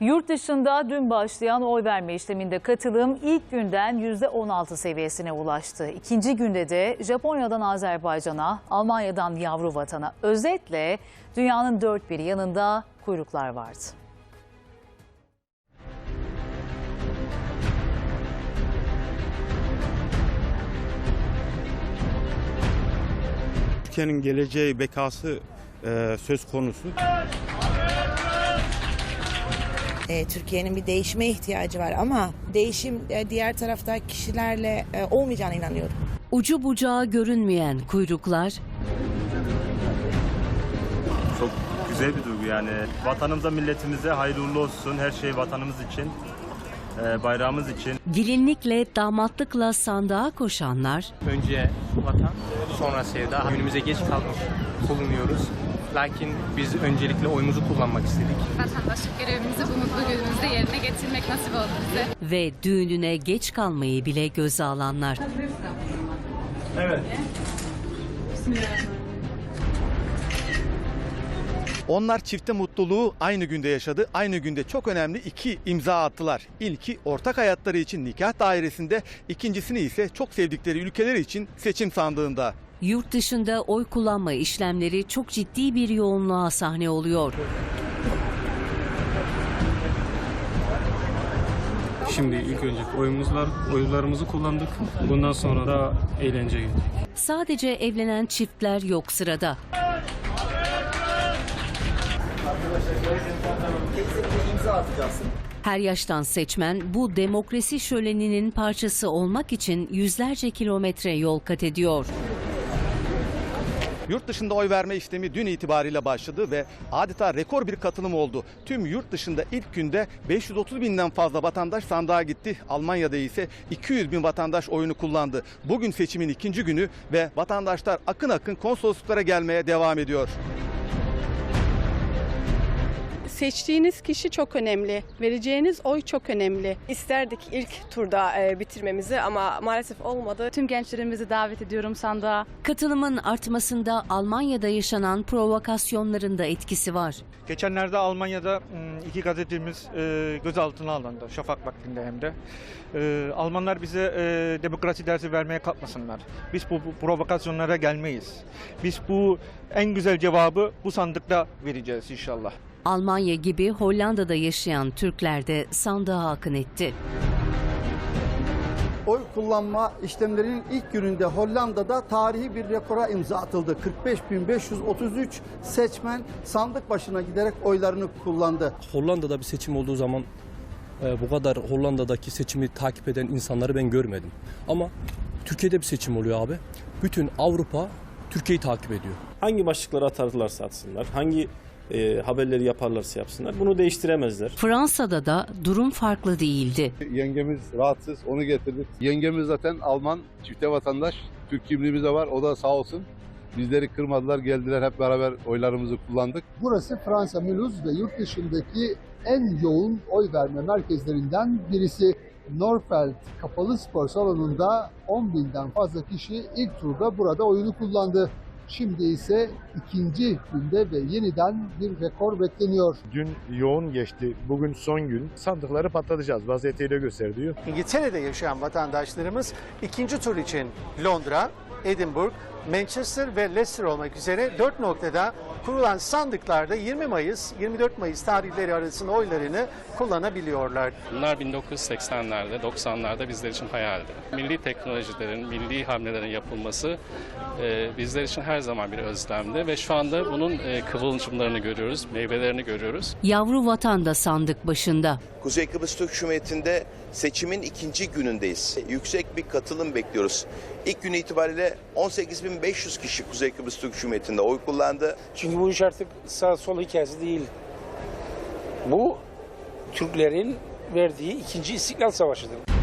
Yurt dışında dün başlayan oy verme işleminde katılım ilk günden %16 seviyesine ulaştı. İkinci günde de Japonya'dan Azerbaycan'a, Almanya'dan yavru vatana özetle dünyanın dört bir yanında kuyruklar vardı. Türkiye'nin geleceği bekası e, söz konusu. E, Türkiye'nin bir değişime ihtiyacı var ama değişim e, diğer tarafta kişilerle e, olmayacağına inanıyorum. Ucu bucağı görünmeyen kuyruklar, Çok güzel bir duygu yani. Vatanımıza, milletimize hayırlı uğurlu olsun. Her şey vatanımız için, e, bayrağımız için. gelinlikle, damatlıkla sandığa koşanlar, Önce vatan, sonra sevda. Günümüze geç kalmış bulunuyoruz. Lakin biz öncelikle oyumuzu kullanmak istedik. vatandaşlık görevimizi bu mutlu günümüzde yerine getirmek nasip oldu bize. ve düğününe geç kalmayı bile göze alanlar. Onlar çifte mutluluğu aynı günde yaşadı. Aynı günde çok önemli iki imza attılar. İlki ortak hayatları için nikah dairesinde, ikincisini ise çok sevdikleri ülkeler için seçim sandığında. Yurt dışında oy kullanma işlemleri çok ciddi bir yoğunluğa sahne oluyor. Şimdi ilk önce oyumuz var. Oylarımızı kullandık. Bundan sonra da eğlence gelecek. Sadece evlenen çiftler yok sırada. Her yaştan seçmen bu demokrasi şöleninin parçası olmak için yüzlerce kilometre yol kat ediyor. Yurt dışında oy verme işlemi dün itibariyle başladı ve adeta rekor bir katılım oldu. Tüm yurt dışında ilk günde 530 binden fazla vatandaş sandığa gitti. Almanya'da ise 200 bin vatandaş oyunu kullandı. Bugün seçimin ikinci günü ve vatandaşlar akın akın konsolosluklara gelmeye devam ediyor. Seçtiğiniz kişi çok önemli. Vereceğiniz oy çok önemli. İsterdik ilk turda e, bitirmemizi ama maalesef olmadı. Tüm gençlerimizi davet ediyorum sandığa. Katılımın artmasında Almanya'da yaşanan provokasyonların da etkisi var. Geçenlerde Almanya'da iki gazetemiz e, gözaltına alındı. Şafak vaktinde hem de. E, Almanlar bize e, demokrasi dersi vermeye kalkmasınlar. Biz bu, bu provokasyonlara gelmeyiz. Biz bu en güzel cevabı bu sandıkta vereceğiz inşallah. Almanya gibi Hollanda'da yaşayan Türkler de sandığa akın etti. Oy kullanma işlemlerinin ilk gününde Hollanda'da tarihi bir rekora imza atıldı. 45.533 seçmen sandık başına giderek oylarını kullandı. Hollanda'da bir seçim olduğu zaman e, bu kadar Hollanda'daki seçimi takip eden insanları ben görmedim. Ama Türkiye'de bir seçim oluyor abi. Bütün Avrupa Türkiye'yi takip ediyor. Hangi başlıkları atarlarsa atsınlar, hangi e, haberleri yaparlarsa yapsınlar bunu değiştiremezler. Fransa'da da durum farklı değildi. Yengemiz rahatsız, onu getirdik. Yengemiz zaten Alman, çifte vatandaş. Türk kimliğimiz de var, o da sağ olsun. Bizleri kırmadılar, geldiler hep beraber oylarımızı kullandık. Burası Fransa Mulhouse ve yurt dışındaki en yoğun oy verme merkezlerinden birisi. Norfeld Kapalı Spor Salonu'nda 10 binden fazla kişi ilk turda burada oyunu kullandı. Şimdi ise ikinci günde ve yeniden bir rekor bekleniyor. Dün yoğun geçti, bugün son gün. Sandıkları patlatacağız, vaziyetiyle gösteriyor. İngiltere'de yaşayan vatandaşlarımız ikinci tur için Londra, Edinburgh, Manchester ve Leicester olmak üzere dört noktada kurulan sandıklarda 20 Mayıs, 24 Mayıs tarihleri arasında oylarını kullanabiliyorlar. Bunlar 1980'lerde, 90'larda bizler için hayaldi. Milli teknolojilerin, milli hamlelerin yapılması e, bizler için her zaman bir özlemdi ve şu anda bunun e, kıvılcımlarını görüyoruz, meyvelerini görüyoruz. Yavru vatan da sandık başında. Kuzey Kıbrıs Türk Cumhuriyeti'nde seçimin ikinci günündeyiz. Yüksek bir katılım bekliyoruz. İlk gün itibariyle 18.500 kişi Kuzey Kıbrıs Türk Cumhuriyeti'nde oy kullandı. Çünkü bu iş artık sağ sol hikayesi değil. Bu Türklerin verdiği ikinci İstiklal Savaşı'dır.